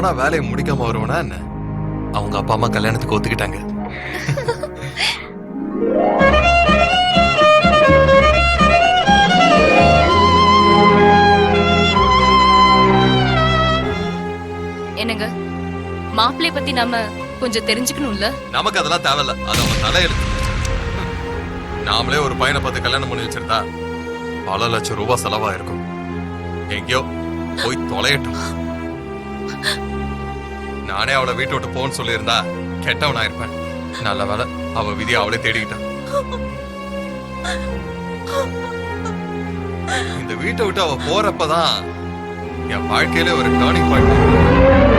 போனா வேலையை முடிக்காம வருவேனா என்ன? அவங்க அப்பா அம்மா கல்யாணத்துக்கு ஒத்துக்கிட்டாங்க. என்னங்க? மாப்பிள்ளை பத்தி நாம கொஞ்சம் தெரிஞ்சுக்கணும்ல? நமக்கு அதெல்லாம் தேவையில்ல. அது அவன் தலையெழுத்து நாமளே ஒரு பையனை பார்த்து கல்யாணம் பண்ணி வச்சிருந்தா பல லட்சம் ரூபாய் செலவா இருக்கும் எங்கேயோ போய் தொலையட்டும். நானே அவளை வீட்டை விட்டு போன்னு சொல்லியிருந்தா கெட்டவனா இருப்பேன். நல்ல வேலை அவ விதி அவளே தேடிக்கிட்டான் இந்த வீட்டை விட்டு அவ போறப்பதான் என் வாழ்க்கையில ஒரு டேர்னிங் பாயிண்ட்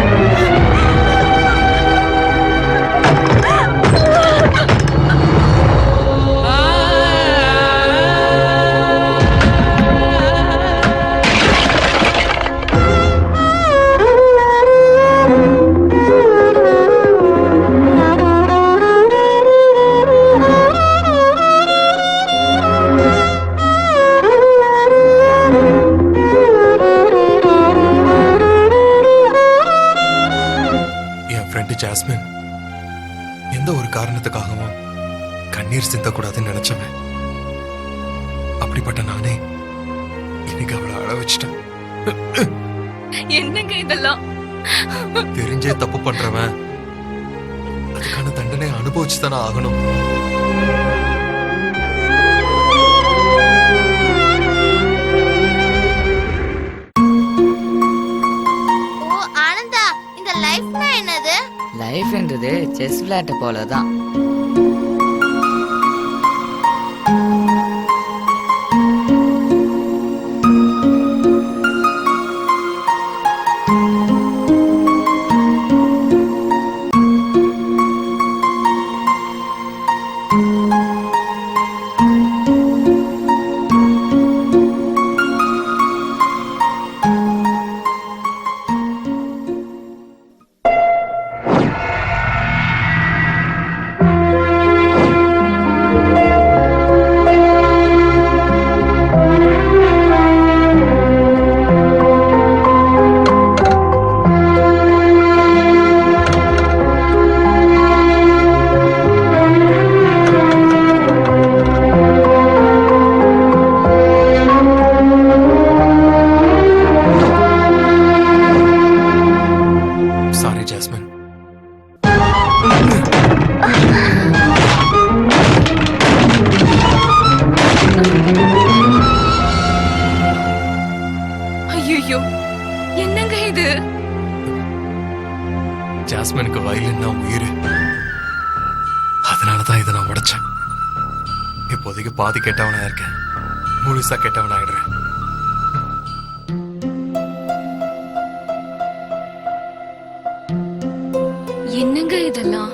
தானே ஆகணும். ஓ ஆனந்தா இந்த லைஃப்னா என்னது? லைஃப்ன்றது செஸ் விளையாட்டு போல தான் இது ஜாஸ்மினுக்கு வயலின் தான் உயிர். அதனால தான் இதை நான் உடைச்சேன். இப்போதைக்கு பாதி கெட்டவனா இருக்கேன். முழுசா கெட்டவன் ஆயிடுறேன் என்னங்க இதெல்லாம்?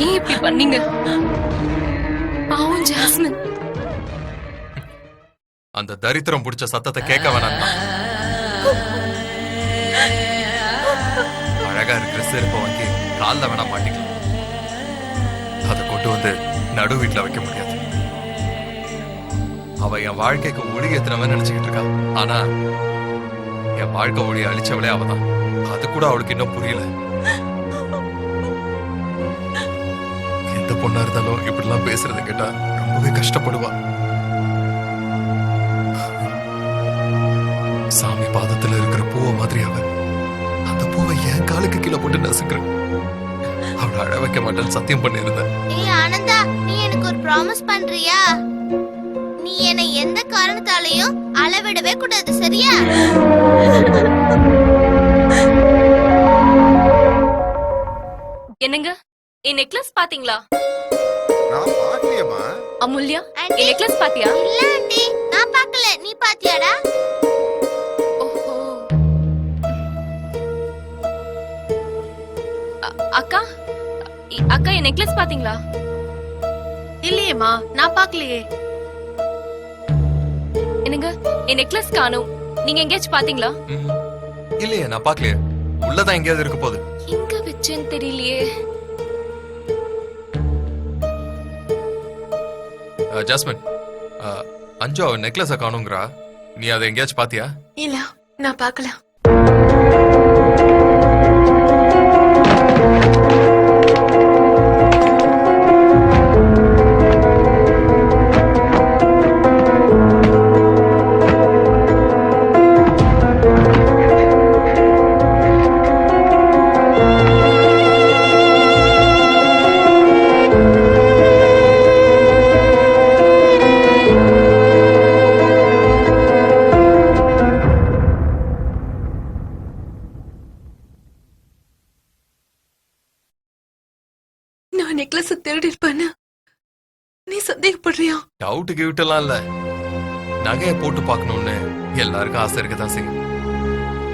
ஏன் இப்படி பண்ணீங்க? பாவம் ஜாஸ்மின். அந்த தரித்திரம் பிடிச்ச சத்தத்தை கேட்க வேணாம் அழகா இருக்கிற செருப்பை வாங்கி கால்ல வேணா மாட்டிக்கலாம். அதை கொண்டு வந்து நடு வீட்டுல வைக்க முடியாது. அவ என் வாழ்க்கைக்கு ஒளி ஏத்தினவன் நினைச்சுக்கிட்டு இருக்கா. ஆனா என் வாழ்க்கை ஒளி அழிச்சவளே அவதான். அது கூட அவளுக்கு இன்னும் புரியல. எந்த பொண்ணா இருந்தாலும் இப்படிலாம் பேசுறது கேட்டா ரொம்பவே கஷ்டப்படுவா. சாமி பாதத்துல இருக்கிற பூவை மாதிரி அவ. அந்த பூவை என் காலுக்கு கீழே போட்டு நசுக்கிறேன் அவளை அழ வைக்க மாட்டேன்னு சத்தியம் பண்ணியிருந்தேன். ஏய் ஆனந்தா நீ எனக்கு ஒரு ப்ராமிஸ் பண்றியா? நீ என்னை எந்த காரணத்தாலையும் அளவிடவே கூடாது சரியா? என்னங்க? என் நெக்லஸ் பாத்தீங்களா? நான் பாக்கலையம்மா. அமுல்யா என் நெக்லஸ் பாத்தியா? இல்ல ஆண்டி நான் பார்க்கல நீ பாத்தியாடா? ஓஹோ. அ- அக்கா இ- அக்கா என் நெக்லஸ் பாத்தீங்களா? இல்லையேம்மா நான் பார்க்கலையே என்னங்க? என் நெக்லஸ் காணும். நீங்க எங்கேயாச்சும் பாத்தீங்களா? ம். இல்லையே நான் பார்க்கலையே உள்ளதான் எங்கேயாவது இருக்க போகுது. எங்க வச்சேன்னு தெரியலையே. ஜாஸ்மின் அஞ்சு அவன் நெக்லஸை காணுங்கிறா. நீ அதை எங்கேயாச்சும் பாத்தியா? இல்ல நான் பார்க்கல. டவுட்டு கிவுட்டெல்லாம் இல்ல. நகையை போட்டு பார்க்கணும்னு எல்லாருக்கும் ஆசை இருக்கதான் செய்யும்.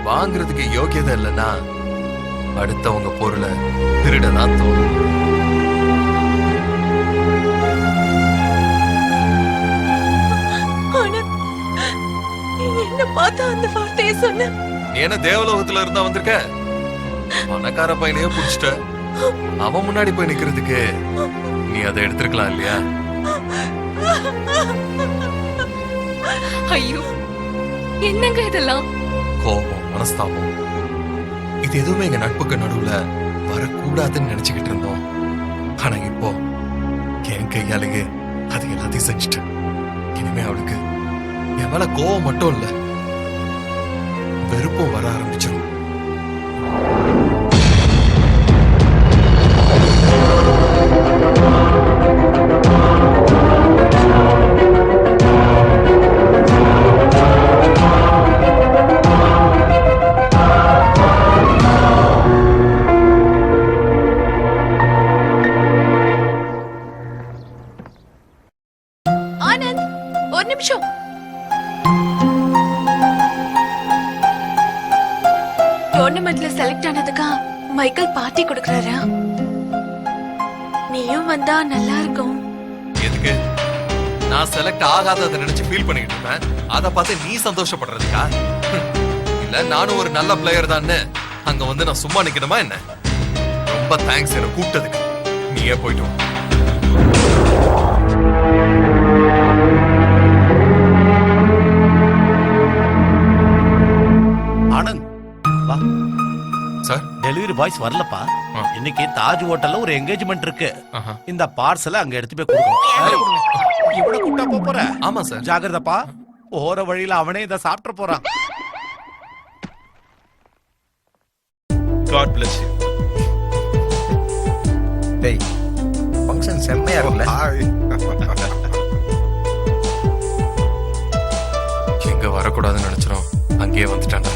வாங்குறதுக்கு யோக்கியதை இல்லைன்னா அடுத்தவங்க பொருளை திருடதான் தோணும். என்ன பார்த்தா அந்த வார்த்தையை சொன்ன? நீ என்ன தேவலோகத்துல இருந்தா வந்திருக்க? பணக்கார பையனையே புடிச்சிட்ட. அவன் முன்னாடி போய் நிக்கிறதுக்கு நீ அதை எடுத்திருக்கலாம் இல்லையா? ஐயோ என்னங்க இதெல்லாம்? கோபம் மனஸ்தாபம். இது எதுவுமே எங்க நட்புக்கு நடுவுல வரக்கூடாதுன்னு நினைச்சுக்கிட்டு இருந்தோம். ஆனா இப்போ என் கையாலேயே அது எல்லாத்தையும் செஞ்சுட்டேன். இனிமே அவளுக்கு என் மேல கோவம் மட்டும் இல்ல வெறுப்பும் வர ஆரம்பிச்சிடும் ஆனந்த் ஃபீல் பண்ணிட்டு இருப்பேன். அதை பார்த்து நீ சந்தோஷப்படுறதுக்கா. இல்ல நானும் ஒரு நல்ல பிளேயர் தான்னு. அங்க வந்து நான் சும்மா நிக்கணுமா என்ன? ரொம்ப தேங்க்ஸ் என்ன கூப்பிட்டதுக்கு. நீயே போயிட்டு வா. ஆனந்த் வா. சார்? டெலிவரி பாய்ஸ் வரலப்பா. இன்னைக்கு தாஜ் ஹோட்டல்ல ஒரு என்கேஜ்மெண்ட் இருக்கு. இந்த பார்சலை அங்க எடுத்து போய் கொடுக்கணும். இவட கூட்டா போப் போற? ஆமா சார். ஜாகிரதப்பா. போற வழியில அவனே இதை சாப்பிட போறான். காட் பிளஸ் யூ டேய் ஃபங்க்ஷன் செம்மையா இருக்குல்ல? ஹாய் எங்க வரக்கூடாதுன்னு நினைச்சிரும் அங்கேயே வந்துட்டான்டா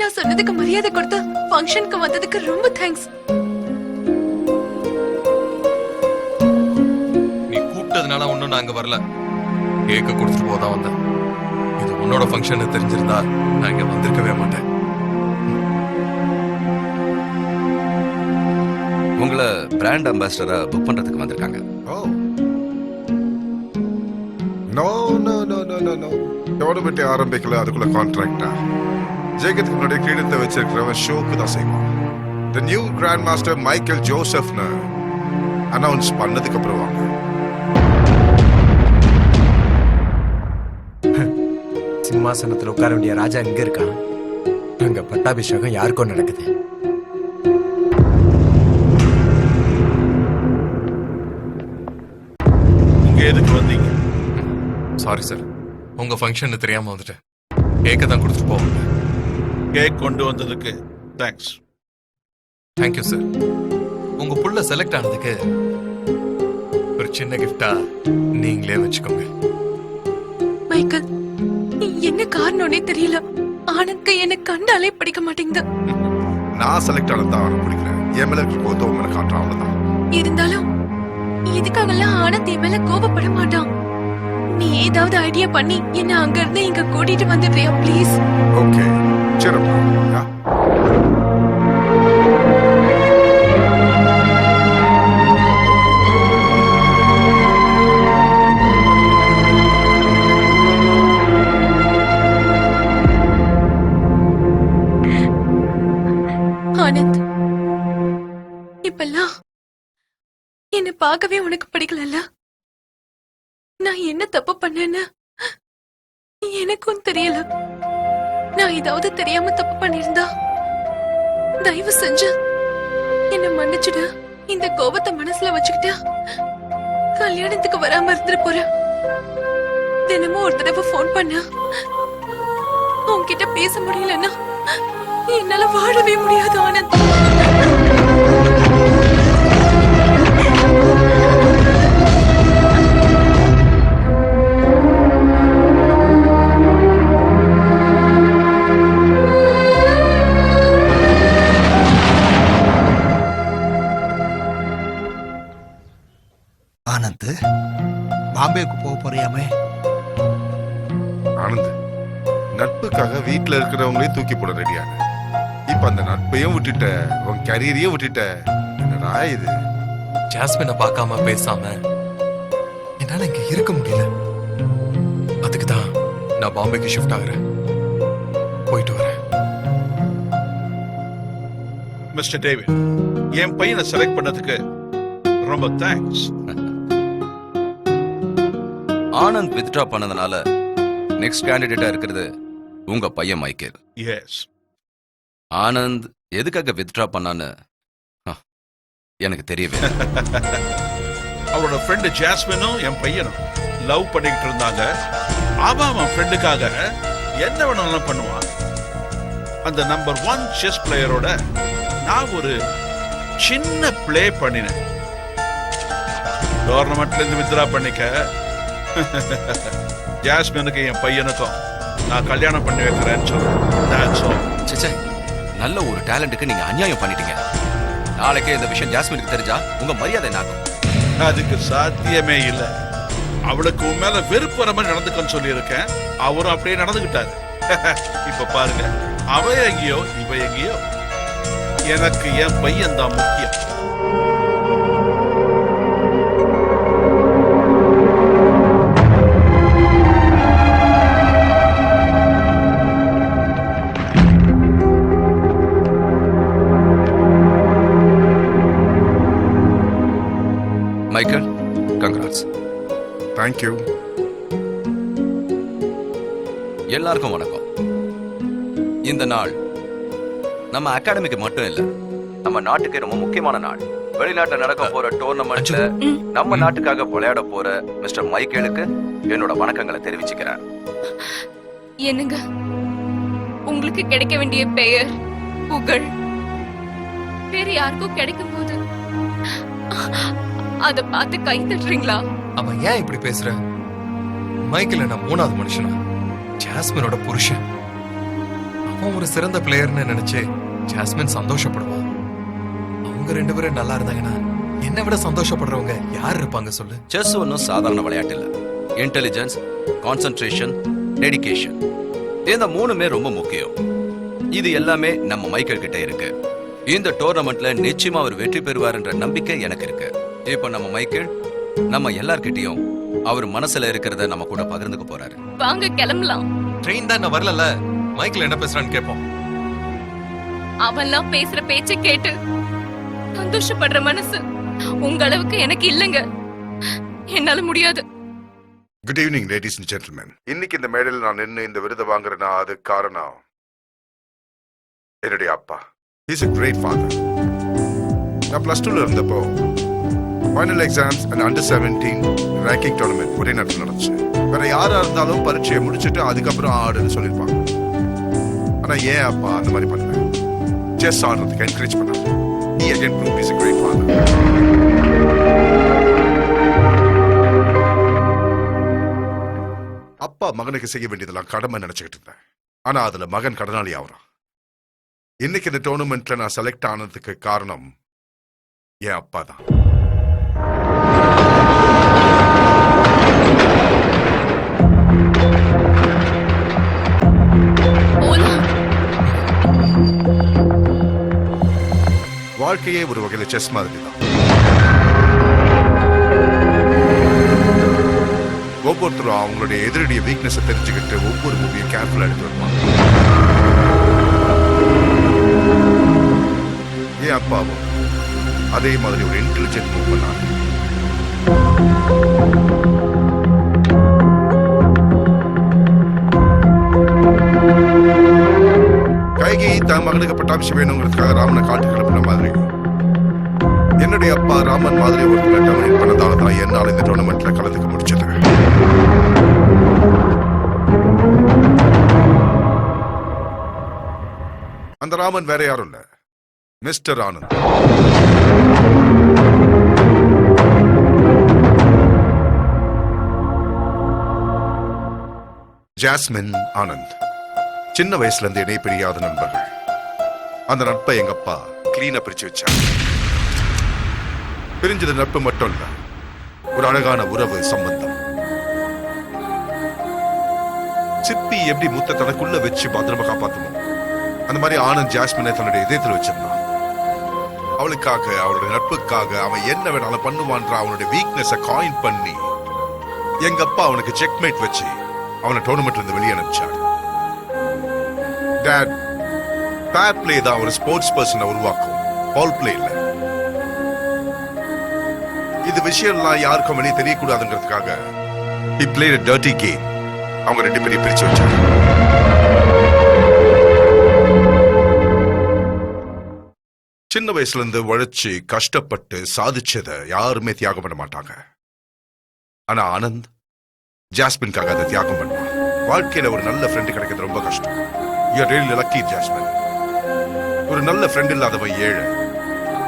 நான் சொன்னதுக்கு மரியாதை கொடுத்து ஃபங்க்ஷனுக்கு வந்ததுக்கு ரொம்ப தேங்க்ஸ் நான் அங்க வரல. கேக்க கொடுத்துட்டு போதான் வந்தேன். இது உன்னோட ஃபங்க்ஷன் தெரிஞ்சிருந்தா நான் இங்க வந்திருக்கவே மாட்டேன். உங்களை பிராண்ட் அம்பாசிடரா புக் பண்றதுக்கு வந்திருக்காங்க. ஓ. No no no no no no tournament ஆரம்பிக்கல அதுக்குள்ள கான்ட்ராக்டா ஜெயிக்கிறதுக்கு முன்னாடி கிரீடத்தை வச்சிருக்கிறவன் ஷோக்கு தான் செய்வான். The new grand master Michael ஜோசப்னு announce பண்ணதுக்கு அப்புறம் வாங்க. சிம்மாசனத்துல உட்கார வேண்டிய ராஜா இங்க இருக்கான். அங்க பட்டாபிஷேகம் யாருக்கோ நடக்குது. இங்க எதுக்கு வந்தீங்க? சாரி சார் உங்க ஃபங்க்ஷன் தெரியாம வந்துட்டேன். கேக்க தான் கொடுத்துட்டு போவாங்க. கேக் கொண்டு வந்ததுக்கு தேங்க்ஸ் தேங்க்யூ சார் உங்க புள்ள செலக்ட் ஆனதுக்கு ஒரு சின்ன கிஃப்டா நீங்களே வச்சுக்கோங்க. மைக்கேல் என்ன காரணம்னே தெரியல. ஆனந்த்க்கு என்ன கண்டாலே பிடிக்க மாட்டேங்குது. நான் செலக்ட் ஆனது தான் அவனை பிடிக்கிறேன். என் மேல இருக்கிற கோத்தம் மேல காட்டுறான் அவ்வளவுதான். இருந்தாலும் இதுக்காகலாம் ஆனந்த் என் மேல கோபப்பட மாட்டான். நீ ஏதாவது ஐடியா பண்ணி என்ன அங்க இருந்து இங்க கூட்டிட்டு வந்துடுறியா ப்ளீஸ் ஓகே சிறப்பு யா நான் என்ன தப்பு பண்ணேன்னு? எனக்கும் தெரியல. நான் ஏதாவது தெரியாம தப்பு பண்ணிருந்தா தயவு செஞ்சு என்ன மன்னிச்சுடு. இந்த கோபத்தை மனசுல வச்சுக்கிட்டா கல்யாணத்துக்கு வராம இருந்துட்டு போறேன் தினமும் ஒரு தடவை ஃபோன் பண்ண. உன்கிட்ட பேச முடியலன்னா என்னால வாழவே முடியாது ஆனந்த். ஆனந்த் பாம்பேக்கு போக போறியாமே? ஆனந்த் நட்புக்காக வீட்ல இருக்கிறவங்களையும் தூக்கி போட ரெடியான இப்ப அந்த நட்பையும் விட்டுட்ட உன் கரியரையும் விட்டுட்ட என்னடா இது? ஜாஸ்மினை பார்க்காம பேசாம. என்னால இங்க இருக்க முடியல. அதுக்கு தான் நான் பாம்பேக்கு ஷிஃப்ட் ஆகுறேன். போயிட்டு வரேன். மிஸ்டர் டேவிட் என் பையனை செலக்ட் பண்ணதுக்கு ரொம்ப தேங்க்ஸ் ஆனந்த் வித்ட்ரா பண்ணதுனால நெக்ஸ்ட் கேண்டிடேட்டா இருக்கிறது உங்க பையன் மைக்கேல். எஸ் ஆனந்த் எதுக்காக வித்ட்ரா பண்ணான்னு எனக்கு தெரியவே. அவரோட ஃப்ரெண்டு ஜாஸ்மினும் என் பையனும் லவ் பண்ணிக்கிட்டு இருந்தாங்க. அவன் அவன் ஃப்ரெண்டுக்காக என்ன வேணாலும் பண்ணுவான். அந்த நம்பர் ஒன் செஸ் பிளேயரோட நான் ஒரு சின்ன ப்ளே பண்ணினேன். டோர்னமெண்ட்ல இருந்து வித்ரா பண்ணிக்க. ஜாஸ்மினுக்கு என் பையனுக்கும் நான் கல்யாணம் பண்ணி வைக்கிறேன்னு சொல்றேன் That's all. ச்சே, ச்சே. நல்ல ஒரு டேலண்ட்டுக்கு நீங்க அநியாயம் பண்ணிட்டீங்க. நாளைக்கே இந்த விஷயம் ஜாஸ்மினுக்கு தெரிஞ்சா உங்க மரியாதை என்ன அதுக்கு சாத்தியமே இல்ல. அவளுக்கு உன் மேல வெறுப்பு வர மாதிரி நடந்துக்கன்னு சொல்லியிருக்கேன். அவரும் அப்படியே நடந்துகிட்டாரு இப்ப பாருங்க. அவ எங்கேயோ இவ எங்கேயோ. எனக்கு என் பையன் தான் முக்கியம். தேங்க்யூ எல்லாருக்கும் வணக்கம். இந்த நாள் நம்ம அகாடமிக்கு மட்டும் இல்ல நம்ம நாட்டுக்கு ரொம்ப முக்கியமான நாள். வெளிநாட்டுல நடக்க போற டோர்னமெண்ட்ல நம்ம நாட்டுக்காக விளையாட போற மிஸ்டர் மைக்கேலுக்கு என்னோட வணக்கங்களை தெரிவிச்சுக்கிறேன். என்னங்க? உங்களுக்கு கிடைக்க வேண்டிய பெயர் புகழ். வேற யாருக்கும் கிடைக்கும் போது அத பார்த்து கை தட்டுறீங்களா? அவன் ஏன் இப்படி பேசுற? மைக்கேல் நான் மூணாவது மனுஷனா? ஜாஸ்மினோட புருஷன். அவன் ஒரு சிறந்த பிளேயர்னு நினைச்சு ஜாஸ்மின் சந்தோஷப்படுவான் அவங்க ரெண்டு பேரும் நல்லா இருந்தாங்கன்னா என்னை? விட சந்தோஷப்படுறவங்க யார் இருப்பாங்க சொல்லு? செஸ் ஒன்றும் சாதாரண விளையாட்டு இல்ல. இன்டெலிஜென்ஸ் கான்சென்ட்ரேஷன் டெடிகேஷன் இந்த மூணுமே ரொம்ப முக்கியம். இது எல்லாமே நம்ம மைக்கேல் கிட்ட இருக்கு. இந்த டோர்னமெண்ட்ல நிச்சயமா அவர் வெற்றி பெறுவார் என்ற நம்பிக்கை எனக்கு இருக்கு. இப்போ நம்ம மைக்கேல் நம்ம எல்லார்கிட்டயும் அவர் மனசுல இருக்கிறத நம்ம கூட பகிர்ந்துக்க போறாரு. வாங்க கிளம்பலாம். ட்ரெயின் தான் என்ன வரல மைக்கேல் என்ன பேசுறான்னு கேட்போம் அவன்லாம் பேசுற பேச்சை கேட்டு சந்தோஷப்படுற மனசு உங்க அளவுக்கு எனக்கு இல்லைங்க. என்னால முடியாது. Good evening ladies and gentlemen இன்னைக்கு இந்த மேடையில் நான் நின்று இந்த விருதை வாங்குறேன்னா அது காரணம்? என்னுடைய அப்பா. இஸ் a கிரேட் ஃபாதர் நான் ப்ளஸ் டூல இருந்தப்போ final exams and under seventeen ranking tournament ஒரே நேரத்தில் நடந்துச்சு. வேற யாரா இருந்தாலும் பரீட்சையை முடிச்சுட்டு அதுக்கப்புறம் ஆடுன்னு சொல்லியிருப்பாங்க. ஆனால் ஏன் அப்பா அந்த மாதிரி பண்ணல? செஸ் ஆடுறதுக்கு என்கரேஜ் பண்ணாங்க. நீ அகேன் ப்ரூவ் இஸ் கிரேட் அப்பா மகனுக்கு செய்ய வேண்டியதெல்லாம் கடமை நினைச்சுக்கிட்டு இருந்தேன். ஆனால் அதில் மகன் கடனாளி ஆகுறான் இன்னைக்கு இந்த டோர்னமெண்ட்ல நான் செலக்ட் ஆனதுக்கு காரணம் என் அப்பா தான் வாழ்க்கையே ஒரு வகையில் செஸ் மாதிரி தான் ஒவ்வொருத்தரும் அவங்களுடைய எதிரடிய வீக்னஸை தெரிஞ்சுக்கிட்டு ஒவ்வொரு மூவியும் கேர்ஃபுல்லா எடுத்து வருவாங்க என் அப்பாவும் அதே மாதிரி ஒரு இன்டெலிஜென்ட் மூவ் பண்ணாங்க மகனுக்கு பட்டாபிஷம் வேணுங்கிறதுக்காக ராமனை காட்டு கிளப்பின மாதிரி. என்னுடைய அப்பா ராமன் மாதிரி ஒரு டெர்மினேட் பண்ணதால தான் என்னால் இந்த டோர்னமெண்ட்ல கலந்துக்க முடிச்சது அந்த ராமன் வேற யாரும் இல்ல. மிஸ்டர் ஆனந்த். ஜாஸ்மின் ஆனந்த். சின்ன வயசுல இருந்து இணை பிரியாத நண்பர்கள். அந்த நட்பை எங்க அப்பா கிளீனா பிரிச்சு வச்சார் பிரிஞ்சது நட்பு மட்டும் இல்ல ஒரு அழகான உறவு சம்பந்தம். சிப்பி எப்படி முத்த தனக்குள்ள வச்சு பத்திரமா காப்பாத்தணும் அந்த மாதிரி ஆனந்த் ஜாஸ்மினை தன்னுடைய இதயத்தில் வச்சிருந்தான். அவளுக்காக அவளுடைய நட்புக்காக அவன் என்ன வேணாலும் பண்ணுவான்ற அவனுடைய வீக்னஸ காயின் பண்ணி எங்க அப்பா அவனுக்கு செக்மேட் வச்சு அவனை டோர்னமெண்ட்ல இருந்து வெளியே அனுப்பிச்சார் டேட் பேர் பிளே தான் ஒரு ஸ்போர்ட்ஸ் பர்சனை உருவாக்கும். பால் பிளே இல்லை. இது விஷயம்லாம் யாருக்கும் வெளியே தெரியக்கூடாதுங்கிறதுக்காக ஹி பிளேட் டர்ட்டி dirty அவங்க ரெண்டு பேரையும் பிரிச்சு வச்சாங்க. சின்ன வயசுல இருந்து உழைச்சு கஷ்டப்பட்டு சாதிச்சதை யாருமே தியாகம் பண்ண மாட்டாங்க. ஆனா ஆனந்த் ஜாஸ்மின்காக அதை தியாகம் பண்ணுவான். வாழ்க்கையில ஒரு நல்ல ஃப்ரெண்டு கிடைக்கிறது ரொம்ப கஷ்டம். யூ ரியலி லக்கி ஜாஸ்மின் ஒரு நல்ல ஃப்ரெண்ட் இல்லாதவன் ஏழை.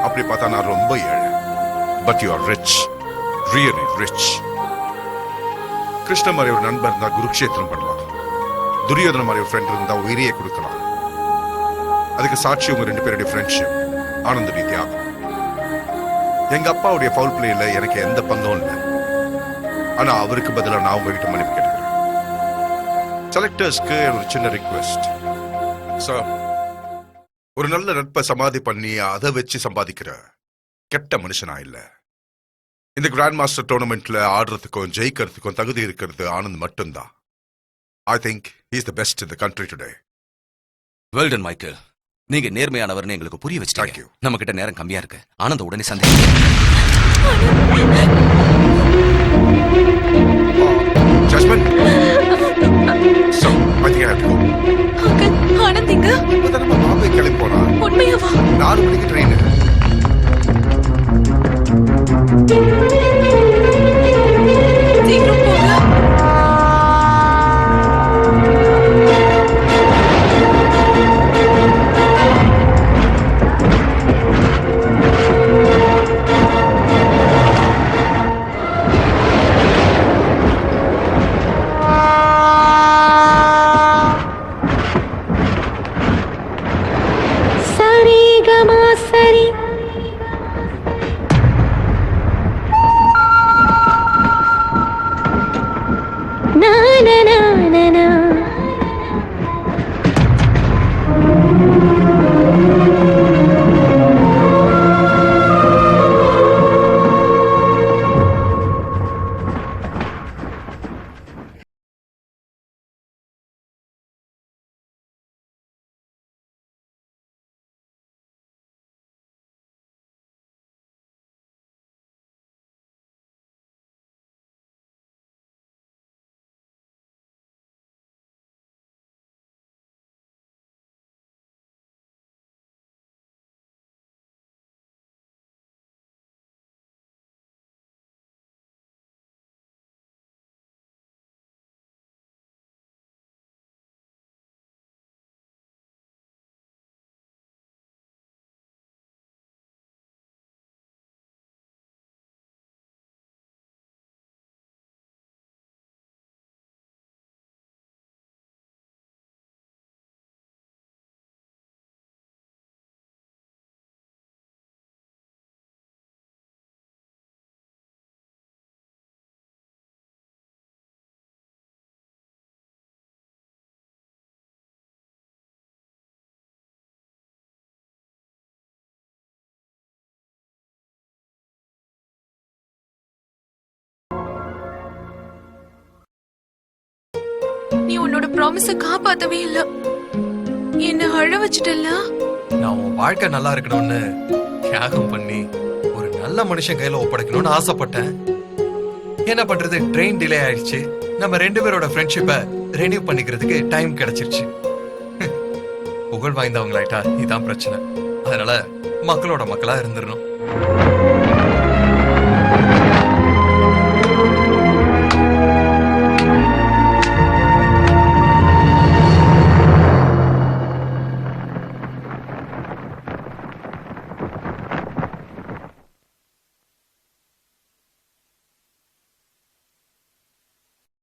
அப்படி பார்த்தா நான் ரொம்ப ஏழை. But you are rich really rich Krishna மாதிரி ஒரு நண்பர் இருந்தா குருக்ஷேத்திரம் பண்ணலாம். துரியோதன மாதிரி ஒரு ஃப்ரெண்ட் இருந்தா உயிரியை கொடுக்கலாம். அதுக்கு சாட்சி உங்க ரெண்டு பேருடைய ஃப்ரெண்ட்ஷிப் ஆனந்த தியாகம். எங்க அப்பாவுடைய ஃபவுல் பிளேல எனக்கு எந்த பங்கும் இல்லை. ஆனா அவருக்கு பதிலா நான் உங்ககிட்ட மன்னிப்பு கேட்டுக்கிறேன். செலக்டர்ஸ்க்கு ஒரு சின்ன ரிக்வெஸ்ட் சார் ஒரு நல்ல நட்பை சமாதி பண்ணி அதை வச்சு சம்பாதிக்கிற கெட்ட மனுஷனா இல்ல. இந்த கிராண்ட் மாஸ்டர் டோர்னமெண்ட்ல ஆடுறதுக்கும் ஜெயிக்கிறதுக்கும் தகுதி இருக்கிறது ஆனந்த் மட்டும்தான். I think is the best இந்த country today well done Michael நீங்க நேர்மையானவர்னு எங்களுக்கு புரிய வச்சிட்டீங்க. நம்ம கிட்ட நேரம் கம்மியா இருக்கு. ஆனந்த உடனே சந்தேகம். அங்கிள் ஆனந்த் உண்மையாவா? நாலு மணிக்கு ட்ரெயின் நீ உன்னோட ப்ராமிஸ காப்பாத்தவே இல்ல. என்ன அழ வச்சிட்டல்ல? நான் உன் வாழ்க்கை நல்லா இருக்கணும்னு தியாகம் பண்ணி ஒரு நல்ல மனுஷன் கையில ஒப்படைக்கணும்னு ஆசைப்பட்டேன். என்ன பண்றது? ட்ரெயின் டிலே ஆயிடுச்சு. நம்ம ரெண்டு பேரோட ஃப்ரெண்ட்ஷிப்பை ரெனியூ பண்ணிக்கிறதுக்கு டைம் கிடைச்சிருச்சு. புகழ் வாய்ந்தவங்களாயிட்டா இதுதான் பிரச்சனை. அதனால மக்களோட மக்களா இருந்துடணும்